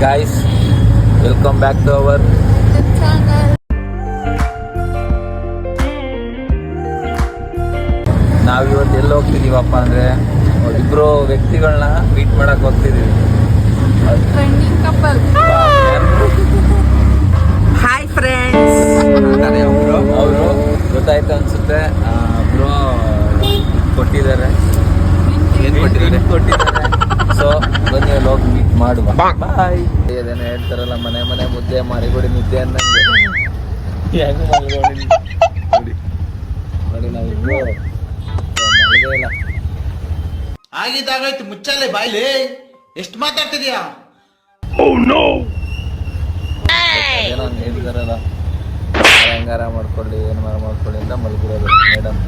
guys, welcome back to our ನಾವ್ ಇವತ್ತು ಎಲ್ಲಿ ಹೋಗ್ತಿದೀವಪ್ಪ ಅಂದ್ರೆ ಇಬ್ರು ವ್ಯಕ್ತಿಗಳನ್ನ ಮೀಟ್ ಮಾಡಕ್ ಹೋಗ್ತಿದೀವಿ. ಟ್ರೆಂಡಿಂಗ್ ಕಪಲ್ ಹಾಯ್ ಫ್ರೆಂಡ್ಸ್ ಅವರು? ಗೊತ್ತಾಯ್ತು ಅನ್ಸುತ್ತೆ. ಬ್ರೋ ಕೊಟ್ಟಿದ್ದಾರೆ. ಏನ್ ಕೊಟ್ಟಿದ್ದಾರೆ? ಕೊಟ್ಟಿದ್ದಾರೆ? ಸೊ ಬನ್ನಿ ಅಲ್ಲಿ ಹೋಗಿ ಮಾಡುವ. ಬಾಯ್ ಅದೇನೋ ಹೇಳ್ತಾರಲ್ಲ ಮನೆ ಮನೆ ಮುದ್ದೆ ಮಾರಿಗೊಡಿ ನಿದ್ದೆ ಅನ್ನಂಗೆ. ಹೆಂಗ್ ನೋಡಿ. ನೋಡಿ ನಾವಿಬ್ರು. ಮಲಗೇ ಇಲ್ಲ. ಆಗಿದ್ದಾಗಾಯ್ತು ಮುಚ್ಚಾಲೆ ಬಾಯ್ಲಿ. ಎಷ್ಟು ಮಾತಾಡ್ತಿದ್ಯಾ? ಏನೋ ಹಂಗೆ ಹೇಳ್ತಾರಲ್ಲ ಹೆಂಗಾರ ಮಾಡ್ಕೊಳ್ಳಿ ಏನು ಮಾರ ಮಾಡ್ಕೊಳ್ಳಿ ಅಂತ ಮಲಗಿರೋದು ಮೇಡಮ್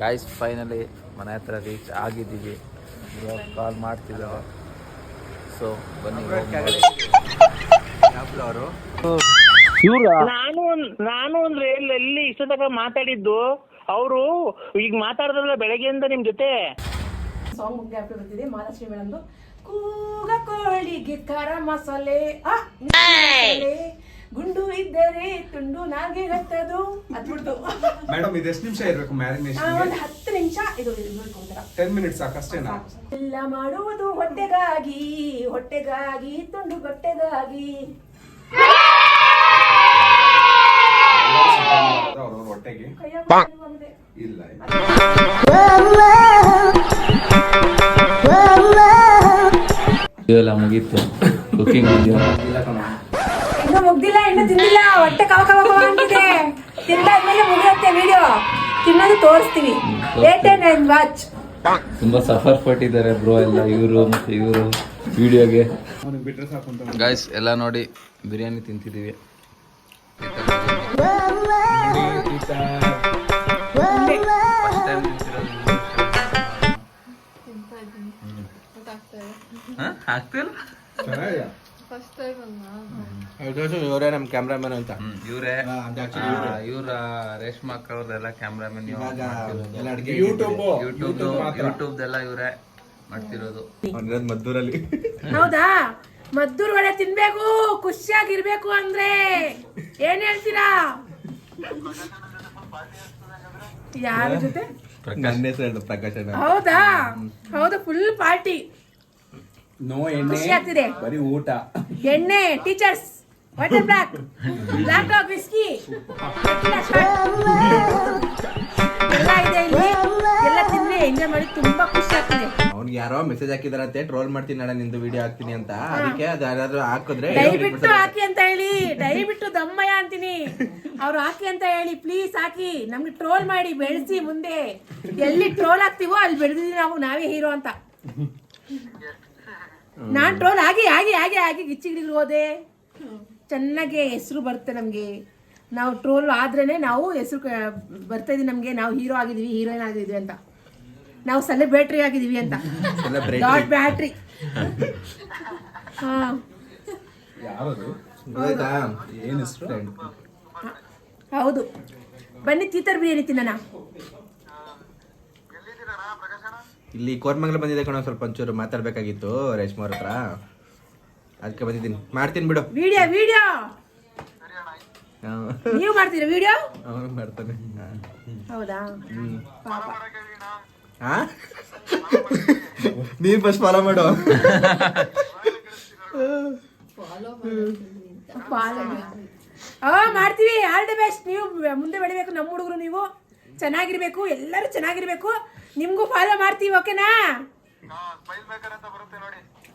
ಗಾಯ್ಸ್ ಫೈನಲಿ ಮನೆ ಹತ್ರ ರೀಚ್ ಆಗಿದ್ದೀವಿ. ಇವಾಗ ಕಾಲ್ ಮಾಡ್ತಿದ್ದಾರೆ. ಸೊ ಬನ್ನಿ ಅವರು ನಾನು ನಾನು ಅಂದ್ರೆ ಎಲ್ಲಿ ಇಷ್ಟ ತನಕ ಮಾತಾಡಿದ್ದು. ಅವರು ಈಗ ಮಾತಾಡಿದ್ರಲ್ಲ ಬೆಳಗ್ಗೆಯಿಂದ ನಿಮ್ ಜೊತೆ. ಸಾಂಗ್ ಬರ್ತಿದೆ ಮಹಾಲಕ್ಷ್ಮಿ ಮೇಡಮ್ದು ಕೂಗ ಕೋಳಿಗೆ ಖಾರ ಮಸಾಲೆ. ಇದ್ದರೆ ತುಂಡು ನಾಗೆ ಹತ್ತದು ಅದ್ಬಿಡ್ತು. ಮೇಡಮ್ ಇದು ಎಷ್ಟು ನಿಮಿಷ ಇರಬೇಕು ಮ್ಯಾರಿನೇಷನ್ ಒಂದು ಹತ್ತು ನಿಮಿಷ ಇದು ಇರ್ಬೇಕು ಒಂಥರ ಟೆನ್ ಮಿನಿಟ್ಸ್ ಸಾಕಷ್ಟೇನಾ? ಎಲ್ಲ ಮಾಡುವುದು ಹೊಟ್ಟೆಗಾಗಿ ಹೊಟ್ಟೆಗಾಗಿ ತುಂಡು ಬಟ್ಟೆಗಾಗಿ. ಅವ್ರವ್ರ ಹೊಟ್ಟೆಗೆ ಕೈಯ ಬಂದೆ. ಇಲ್ಲ ಎಲ್ಲ ಮುಗೀತು. ಕುಕಿಂಗ್ ವಿಡಿಯೋ ಇನ್ನು ಮುಗ್ದಿಲ್ಲ ಇನ್ನು ತಿಂದಿಲ್ಲ. ಹೊಟ್ಟೆ ಕವ ಕವ ಕವ ಅಂತಿದೆ. ತಿಂದಾದ್ಮೇಲೆ ಮುಗಿಯುತ್ತೆ ವಿಡಿಯೋ ತಿನ್ನೋದು ತೋರಿಸ್ತೀವಿ. ಲೇಟ್ ಅಂಡ್ ವಾಚ್ ತುಂಬಾ ಸಫರ್ ಪಟ್ಟಿದ್ದಾರೆ ಬ್ರೋ ಎಲ್ಲ ಇವರು ಮತ್ತೆ ಇವರು ವಿಡಿಯೋಗೆ ಗಾಯ್ಸ್ ಎಲ್ಲ ನೋಡಿ ಬಿರಿಯಾನಿ ತಿಂತಿದ್ದೀವಿ. ಫಸ್ಟ್ ಟೈಮ್ ಅಲ್ಲ ಇವರೇ ನಮ್ ಕ್ಯಾಮ್ರಾಮನ್ ಅಂತ. ಇವರೇ. ಇವ್ರ. ರೇಷ್ಮಾ ಅಕ್ಕ ಅವ್ರದೆಲ್ಲ ಕ್ಯಾಮ್ರಾಮನ್ ಯೂಟ್ಯೂಬ್ ಯೂಟ್ಯೂಬ್ ಯೂಟ್ಯೂಬ್ ಎಲ್ಲ ಇವರೇ ಮಾಡ್ತಿರೋದು. ಮದ್ದೂರಲ್ಲಿ. ಹೌದಾ? ಮದ್ದೂರ್ ವಡೆ ತಿನ್ಬೇಕು ಖುಷಿಯಾಗಿರ್ಬೇಕು ಅಂದ್ರೆ. ಏನ್ ಹೇಳ್ತೀರಾ? ಯಾರ ಜೊತೆ? ಪ್ರಕಾಶ್. ಹೌದಾ? ಹೌದಾ ಫುಲ್ ಪಾರ್ಟಿ ನೋ ಖುಷಿ ಎಣ್ಣೆ ಬರೀ ಊಟ. ಎಣ್ಣೆ Teacher's water black Black Dog whisky ಎಲ್ಲ ಇದೆ ಇಲ್ಲಿ. ಎಲ್ಲ ತಿನ್ನಿ ಎಂಜಾಯ್ ಮಾಡಿ ತುಂಬಾ ಖುಷಿ ಆಗ್ತದೆ. ಅವ್ನಿಗೆ ಯಾರೋ ಮೆಸೇಜ್ ಹಾಕಿದಾರಂತೆ ಟ್ರೋಲ್ ಮಾಡ್ತೀನಿ ಅಣ್ಣ ನಿಂದು ವಿಡಿಯೋ ಹಾಕ್ತೀನಿ ಅಂತ. ಅದಕ್ಕೆ ಅದು ಯಾರಾದ್ರೂ ಹಾಕಿದ್ರೆ ದಯವಿಟ್ಟು ಹಾಕಿ ಅಂತ ಹೇಳಿ ದಯವಿಟ್ಟು ದಮ್ಮಯ್ಯ ಅಂತೀನಿ. ಅವ್ರು ಹಾಕಿ ಅಂತ ಹೇಳಿ ಪ್ಲೀಸ್ ಹಾಕಿ. ನಮ್ಗೆ ಟ್ರೋಲ್ ಮಾಡಿ ಬೆಳೆಸಿ ಮುಂದೆ. ಎಲ್ಲಿ ಟ್ರೋಲ್ ಆಗ್ತೀವೋ ಅಲ್ಲಿ ಬೆಳೆದಿದ್ದೀವಿ ನಾವು ನಾವೇ ಹೀರೋ ಅಂತ. ನಾನ್ ಟ್ರೋಲ್ ಆಗಿ ಆಗಿ ಆಗಿ ಆಗಿ ಗಿಚ್ಚಿಗಿಡಿಗಳು ಹೋದೆ. ಚೆನ್ನಾಗಿ ಹೆಸರು ಬರುತ್ತೆ ನಮಗೆ. ನಾವು ಟ್ರೋಲ್ ಆದ್ರೇ ನಾವು ಹೆಸರು ಬರ್ತಾ ಇದೀವಿ ನಮಗೆ. ನಾವು ಹೀರೋ ಆಗಿದೀವಿ ಹೀರೋಯಿನ್ ಆಗಿದ್ವಿ ಅಂತ. ನಾವು ಸೆಲೆಬ್ರೇಟ್ರಿ ಆಗಿದೀವಿ ಅಂತ. ಡಾಟ್ ಬ್ಯಾಟ್ರಿ ಹಾ. ಹೌದು. ಬನ್ನಿ ತೀತರ್ ಬಿರಿಯಾನಿ ತಿನ್ನೋಣ. ಇಲ್ಲಿ ಕೋರ್ಮಂಗ್ಲ ಬಂದಿದೆ ಕಣ ಸ್ವಲ್ಪ ಒಂಚೂರು ಮಾತಾಡ್ಬೇಕಾಗಿತ್ತು ರೇಷ್ಮಾ ಅವ್ರ ಹತ್ರ. ಅದಕ್ಕೆ ಬಂದಿದ್ದೀನಿ. ಮಾಡ್ತೀನಿ ಬಿಡು. Video video. ನೀವು ಮಾಡ್ತೀರಾ ವಿಡಿಯೋ ಅವನು ಮಾಡ್ತಾನೆ. ಹೌದಾ? ಪಾಪ. ಹಾ ನೀನ್ ಫಸ್ಟ್ ಫಾಲೋ ಮಾಡು. ಮಾಡ್ತೀವಿ. ಆಲ್ ದ ಬೆಸ್ಟ್ ನೀವು ಮುಂದೆ ಬೆಳಿಬೇಕು ನಮ್ಮ ಹುಡುಗರು ನೀವು. ಚೆನ್ನಾಗಿರ್ಬೇಕು ಎಲ್ಲರೂ ಚೆನ್ನಾಗಿರ್ಬೇಕು. ನಿಮಗೂ ಫಾಲೋ ಮಾಡ್ತೀವಿ ಓಕೆನಾ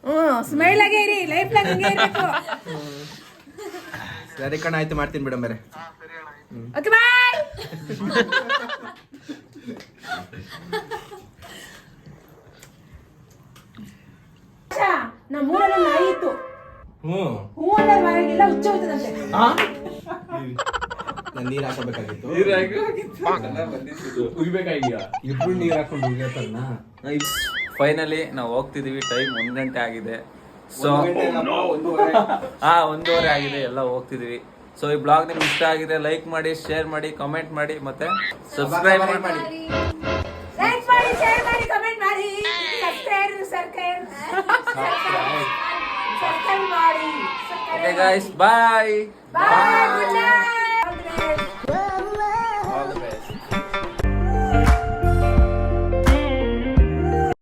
ಹ್ಞೂ ಸ್ಮೈಲ್ ಆಗೇ ಇರಿ ಲೈಫ್ ಲಾಗ್ ಹಂಗೆ ಇರಬೇಕು. ಸರಿ ಕಣ ಆಯ್ತು ಮಾಡ್ತೀನಿ ಬಿಡು ಮೇರೆ. ಓಕೆ ಬಾಯ್ ನಮ್ಮ ಊರಲ್ಲಿ ನಾಯಿ ಇತ್ತು. ಹ್ಞೂ ಹ್ಞೂ ಅನ್ನೋ ಮನೆಗೆಲ್ಲ ಹುಚ್ಚ ಹೋಗ್ತದಂತೆ. ನಾನು ನೀರ್ ಹಾಕಬೇಕಾಗಿತ್ತು ಇಬ್ರು ನೀರ್ ಹಾಕೊಂಡು ಫೈನಲಿ ನಾವು ಹೋಗ್ತಿದೀವಿ. ಟೈಮ್ ಒಂದ್ ಗಂಟೆ ಆಗಿದೆ. ಸೊ ಹಾ ಒಂದೂವರೆ ಆಗಿದೆ. ಎಲ್ಲ ಹೋಗ್ತಿದೀವಿ. ಸೊ ಈ ಬ್ಲಾಗ್ ನಿಮ್ಗೆ ಇಷ್ಟ ಆಗಿದೆ ಲೈಕ್ ಮಾಡಿ ಶೇರ್ ಮಾಡಿ ಕಾಮೆಂಟ್ ಮಾಡಿ ಮತ್ತೆ ಸಬ್ಸ್ಕ್ರೈಬ್ ಮಾಡಿ. ಲೈಕ್ ಮಾಡಿ ಶೇರ್ ಮಾಡಿ ಕಮೆಂಟ್ ಮಾಡಿ. Subscribe subscribe okay guys bye bye good night Thank.